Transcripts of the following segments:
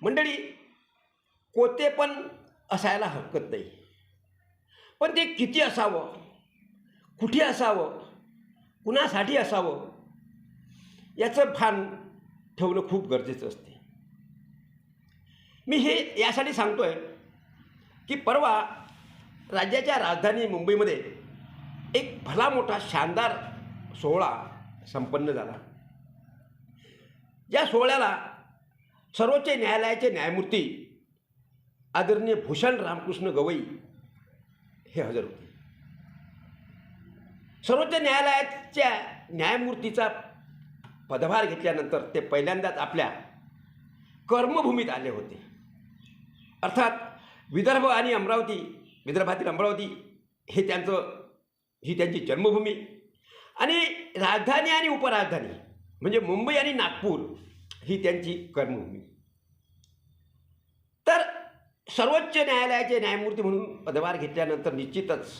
मंडळी कोते पण असायला हरकत नाही. पण ते किती असावं? कुठे असावं? कुणासाठी असावं? याचं भान ठेवणं खूप गरजेचं असते. मी हे यासाठी सांगतो आहे की परवा राज्याच्या राजधानी मुंबईमध्ये एक भला मोठा शानदार सोहळा संपन्न झाला. या सोहळ्याला सर्वोच्च न्यायालयाचे न्यायमूर्ती आदरणीय भूषण रामकृष्ण गवई हे हजर होते. सर्वोच्च न्यायालयाच्या न्यायमूर्तीचा पदभार घेतल्यानंतर ते पहिल्यांदाच आपल्या कर्मभूमीत आले होते. अर्थात विदर्भ आणि अमरावती विदर्भातील अमरावती हे त्यांचं ही त्यांची जन्मभूमी आणि राजधानी आणि उपराजधानी म्हणजे मुंबई आणि नागपूर ही त्यांची कर्मभूमी. तर सर्वोच्च न्यायालयाचे न्यायमूर्ती म्हणून पदभार घेतल्यानंतर निश्चितच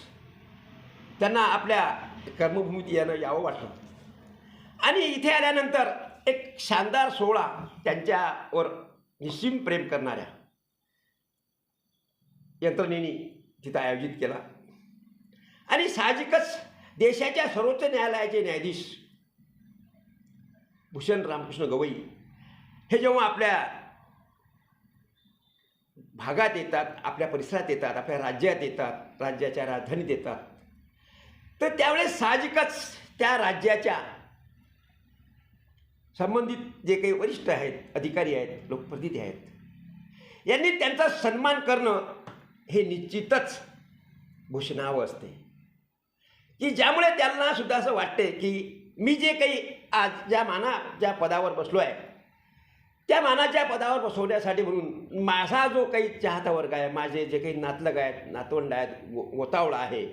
त्यांना आपल्या कर्मभूमीत यानं यावं वाटलं. आणि इथे आल्यानंतर एक शानदार सोहळा त्यांच्यावर निश्चिम प्रेम करणाऱ्या यंत्रणेने तिथं आयोजित केला. आणि साहजिकच देशाच्या सर्वोच्च न्यायालयाचे न्यायाधीश भूषण रामकृष्ण गवई हे जेव्हा आपल्या भागात येतात आपल्या परिसरात येतात आपल्या राज्यात येतात राज्याच्या राजधानीत येतात तर त्यावेळेस साहजिकच त्या राज्याच्या संबंधित जे काही वरिष्ठ आहेत अधिकारी आहेत लोकप्रतिनिधी आहेत यांनी त्यांचा सन्मान करणं हे निश्चितच भूषणावं असते. की ज्यामुळे त्यांना सुद्धा असं वाटते की मी जे काही आज ज्या माना ज्या पदावर बसलो आहे त्या मानाच्या पदावर बसवण्यासाठी म्हणून माझा जो काही चाहता वर्ग आहे माझे जे काही नातलग आहेत नातवंड आहेत गो गोतावळा आहे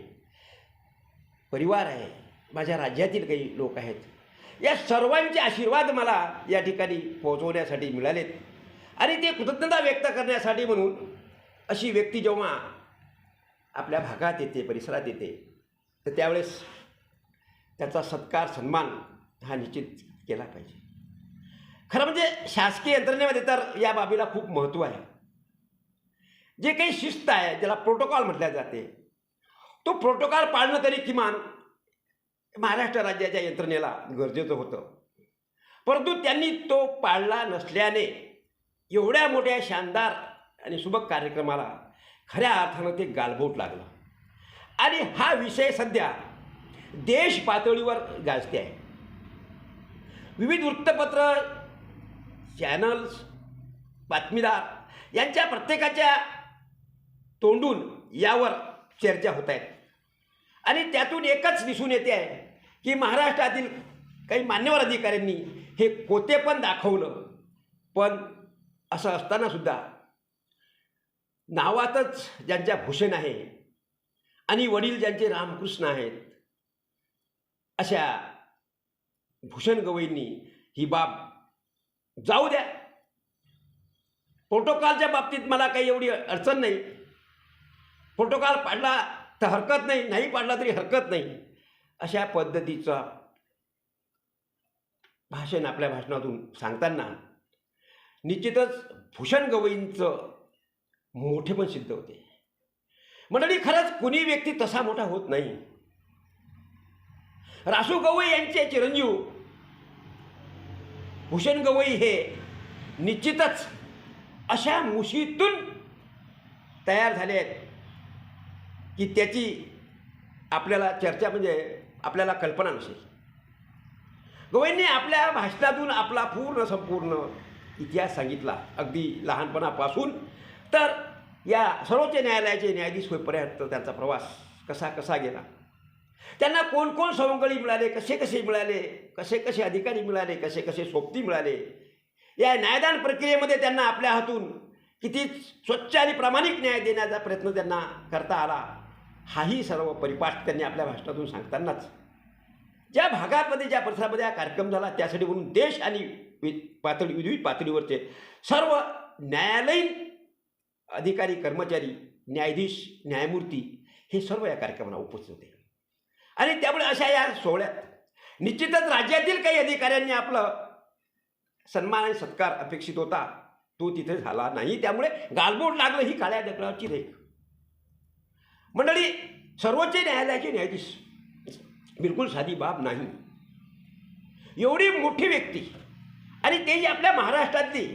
परिवार आहे माझ्या राज्यातील काही लोक आहेत या सर्वांचे आशीर्वाद मला या ठिकाणी पोहोचवण्यासाठी मिळालेत. आणि ते कृतज्ञता व्यक्त करण्यासाठी म्हणून अशी व्यक्ती जेव्हा आपल्या भागात येते परिसरात येते तर त्यावेळेस त्याचा सत्कार सन्मान हा निश्चित केला पाहिजे. खरं म्हणजे शासकीय यंत्रणेमध्ये तर या बाबीला खूप महत्त्व आहे. जे काही शिस्त आहे ज्याला प्रोटोकॉल म्हटल्या जाते तो प्रोटोकॉल पाळणं तरी किमान महाराष्ट्र राज्याच्या यंत्रणेला गरजेचं होतं. परंतु त्यांनी तो पाळला नसल्याने एवढ्या मोठ्या शानदार आणि सुबक कार्यक्रमाला खऱ्या अर्थानं ते गालबोट लागलं. आणि हा विषय सध्या देश पातळीवर गाजते आहे. विविध वृत्तपत्र चॅनल्स बातमीदार यांच्या प्रत्येकाच्या तोंडून यावर चर्चा होत आहेत. आणि त्यातून एकच दिसून येते आहे की महाराष्ट्रातील काही मान्यवर अधिकाऱ्यांनी हे कोते पण दाखवलं. पण असं असतानासुद्धा नावातच ज्यांच्या भूषण आहे आणि वडील ज्यांचे रामकृष्ण आहेत अशा भूषण गवईंनी ही बाब जाऊ द्या. प्रोटोकॉलच्या बाबतीत मला काही एवढी अडचण नाही. प्रोटोकॉल पाडला तर हरकत नाही नाही पाडला तरी हरकत नाही. अशा पद्धतीचा भाषण आपल्या भाषणातून सांगताना निश्चितच भूषण गवईंचं मोठे पण सिद्ध होते. मंडळी खरंच कुणी व्यक्ती तसा मोठा होत नाही. रासू गवई यांचे चिरंजीव भूषण गवई हे निश्चितच अशा मुशीतून तयार झाले आहेत की त्याची आपल्याला चर्चा म्हणजे आपल्याला कल्पना नसेल. गवईंनी आपल्या भाषणातून आपला पूर्ण संपूर्ण इतिहास सांगितला अगदी लहानपणापासून. तर या सर्वोच्च न्यायालयाचे न्यायाधीश होईपर्यंत त्यांचा प्रवास कसा कसा गेला? त्यांना कोण कोण मिळाले कसे कसे मिळाले कसे कसे अधिकारी मिळाले कसे कसे सोबती मिळाले? या न्यायदान प्रक्रियेमध्ये त्यांना आपल्या हातून किती स्वच्छ आणि प्रामाणिक न्याय देण्याचा प्रयत्न त्यांना करता आला हाही सर्व परिपाठ त्यांनी आपल्या भाषणातून सांगतानाच. ज्या भागामध्ये ज्या परिसरामध्ये हा कार्यक्रम झाला त्यासाठी म्हणून देश आणि वि पातळी विविध पातळीवरचे सर्व न्यायालयीन अधिकारी कर्मचारी न्यायाधीश न्यायमूर्ती हे सर्व या कार्यक्रमाला उपस्थित होते. आणि त्यामुळे अशा या सोहळ्यात निश्चितच राज्यातील काही अधिकाऱ्यांनी आपलं सन्मान आणि सत्कार अपेक्षित होता. तो तिथे झाला नाही. त्यामुळे गालबोट लागलं ही काळ्या दगडाची रेख. मंडळी सर्वोच्च न्यायालयाचे न्यायाधीश बिलकुल साधी बाब नाही. एवढी मोठी व्यक्ती आणि ते जी आपल्या महाराष्ट्रातली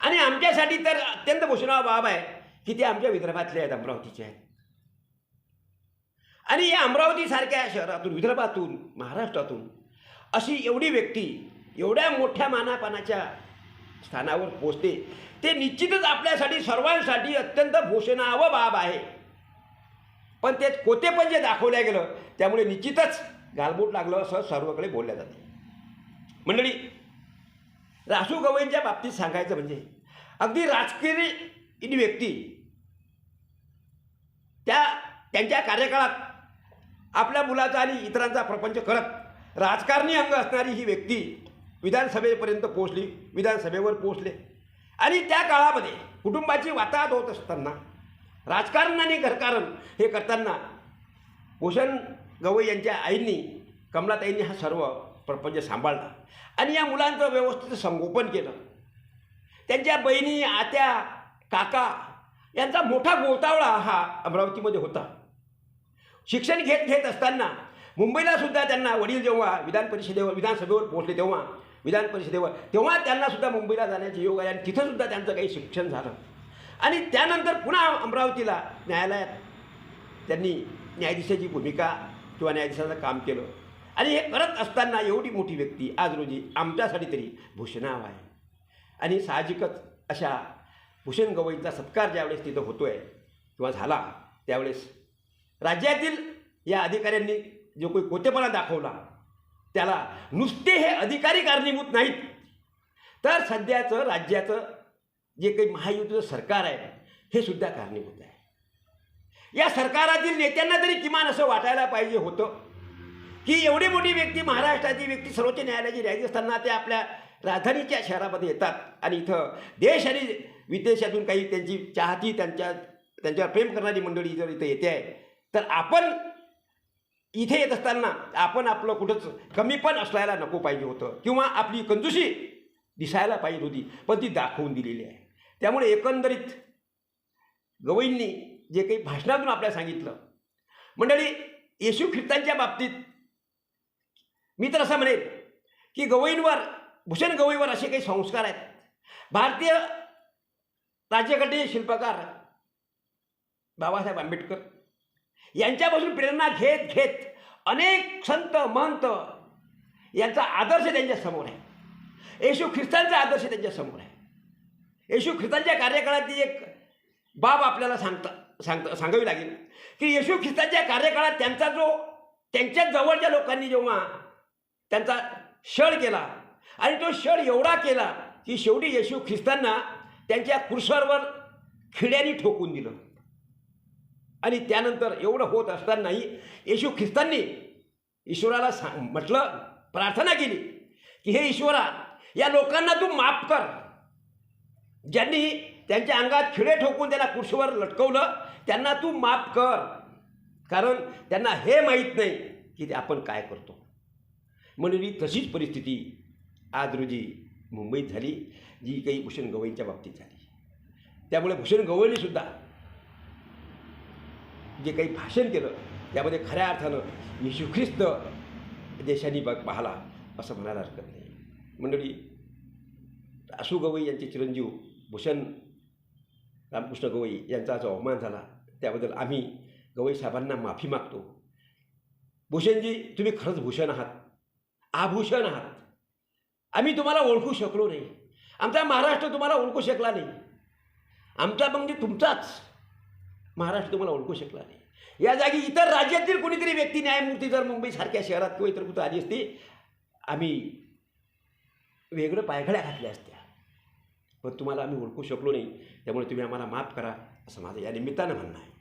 आणि आमच्यासाठी तर अत्यंत भूषणाव बाब आहे की ते आमच्या विदर्भातले आहेत अमरावतीचे आहेत. आणि या अमरावतीसारख्या शहरातून विदर्भातून महाराष्ट्रातून अशी एवढी व्यक्ती एवढ्या मोठ्या मानापानाच्या स्थानावर पोचते ते निश्चितच आपल्यासाठी सर्वांसाठी अत्यंत भूषणावं बाब आहे. पण ते कोते पण जे दाखवल्या गेलं त्यामुळे निश्चितच गालबोट लागलं असं सर्वकडे बोलल्या जाते. मंडळी रासू गवईंच्या बाबतीत सांगायचं म्हणजे अगदी राजकीय व्यक्ती त्या त्यांच्या कार्यकाळात आपल्या मुलाचा आणि इतरांचा प्रपंच करत राजकारणी अंग असणारी ही व्यक्ती विधानसभेपर्यंत पोहोचली विधानसभेवर पोहोचले. आणि त्या काळामध्ये कुटुंबाची वाताहत होत असताना राजकारण आणि घरकारण हे करताना भूषण गवई यांच्या आईंनी कमलाताईंनी हा सर्व प्रपंच सांभाळला आणि या मुलांचं व्यवस्थित संगोपन केलं. त्यांच्या बहिणी आत्या काका यांचा मोठा गोतावळा हा अमरावतीमध्ये होता. शिक्षण घेत घेत असताना मुंबईला सुद्धा त्यांना वडील जेव्हा विधान परिषदेवर विधानसभेवर पोहोचले तेव्हा विधान परिषदेवर तेव्हा त्यांना सुद्धा मुंबईला जाण्याचे योग आले आणि तिथं सुद्धा त्यांचं काही शिक्षण झालं. आणि त्यानंतर पुन्हा अमरावतीला न्यायालयात त्यांनी न्यायाधीशाची भूमिका किंवा न्यायाधीशाचं काम केलं. आणि हे करत असताना एवढी मोठी व्यक्ती आज रोजी आमच्यासाठी तरी भूषणाव आहे. आणि साहजिकच अशा भूषण गवईंचा सत्कार ज्यावेळेस तिथं होतो आहे किंवा झाला त्यावेळेस राज्यातील या अधिकाऱ्यांनी जो काही कोतेपणा दाखवला त्याला नुसते हे अधिकारी कारणीभूत नाहीत. तर सध्याचं राज्याचं जे काही महायुतीचं सरकार आहे हे सुद्धा कारणीभूत आहे. या सरकारातील नेत्यांना तरी किमान असं वाटायला पाहिजे होतं की एवढी मोठी व्यक्ती महाराष्ट्राची व्यक्ती सर्वोच्च न्यायालयाची न्यायाधीश असताना ते आपल्या राजधानीच्या शहरामध्ये येतात आणि इथं देश आणि विदेशातून काही त्यांची चाहती त्यांच्या त्यांच्यावर प्रेम करणारी मंडळी जर इथं येते आहे तर आपण इथे येत असताना आपण आपलं कुठंच कमी पण असायला नको पाहिजे होतं. किंवा आपली कंजूशी दिसायला पाहिजे होती पण ती दाखवून दिलेली आहे. त्यामुळे एकंदरीत गवईंनी जे काही भाषणातून आपल्याला सांगितलं मंडळी येशू ख्रिस्तांच्या बाबतीत मी तर असं म्हणेन की गवईंवर भूषण गवईवर असे काही संस्कार आहेत. भारतीय राज्यघटनेचे शिल्पकार बाबासाहेब आंबेडकर यांच्यापासून प्रेरणा घेत घेत अनेक संत महंत यांचा आदर्श त्यांच्यासमोर आहे. येशू ख्रिस्तांचा आदर्श त्यांच्यासमोर आहे. येशू ख्रिस्तांच्या कार्यकाळातली एक बाब आपल्याला सांगता सांगता सांगावी लागेल की येशू ख्रिस्तांच्या कार्यकाळात त्यांचा जो त्यांच्या जवळच्या लोकांनी जेव्हा त्यांचा छळ केला आणि तो छळ एवढा केला की शेवटी येशू ख्रिस्तांना त्यांच्या कुरसरवर खिड्याने ठोकून दिलं. आणि त्यानंतर एवढं होत असतानाही येशू ख्रिस्तांनी ईश्वराला सांग म्हटलं प्रार्थना केली की हे ईश्वरा या लोकांना तू माफ कर. ज्यांनी त्यांच्या अंगात खिळे ठोकून त्यांना कुर्शीवर लटकवलं त्यांना तू माफ कर. कारण त्यांना हे माहीत नाही की ते आपण काय करतो. म्हणून ही तशीच परिस्थिती आज रोजी मुंबईत झाली जी काही भूषण गवईंच्या बाबतीत झाली. त्यामुळे भूषण गवईनेसुद्धा जे काही भाषण केलं त्यामध्ये खऱ्या अर्थानं येशू ख्रिस्त देशाने बघ पाहला असं म्हणायला हरकत नाही. मंडळी आसू गवई यांचे चिरंजीव भूषण रामकृष्ण गवई यांचा जो अवमान झाला त्याबद्दल आम्ही गवई साहेबांना माफी मागतो. भूषणजी तुम्ही खरंच भूषण आहात. आभूषण आहात. आम्ही तुम्हाला ओळखू शकलो नाही. आमचा महाराष्ट्र तुम्हाला ओळखू शकला नाही. आमचा म्हणजे तुमचाच. महाराष्ट्र तुम्हाला ओळखू शकला नाही. या जागी इतर राज्यातील कोणीतरी व्यक्ती न्यायमूर्ती जर मुंबईसारख्या शहरात किंवा इतर कुठं आली असती आम्ही वेगळं पायघड्या घातल्या असत्या. पण तुम्हाला आम्ही ओळखू शकलो नाही त्यामुळे तुम्ही आम्हाला माफ करा असं माझं या निमित्तानं म्हणणं आहे.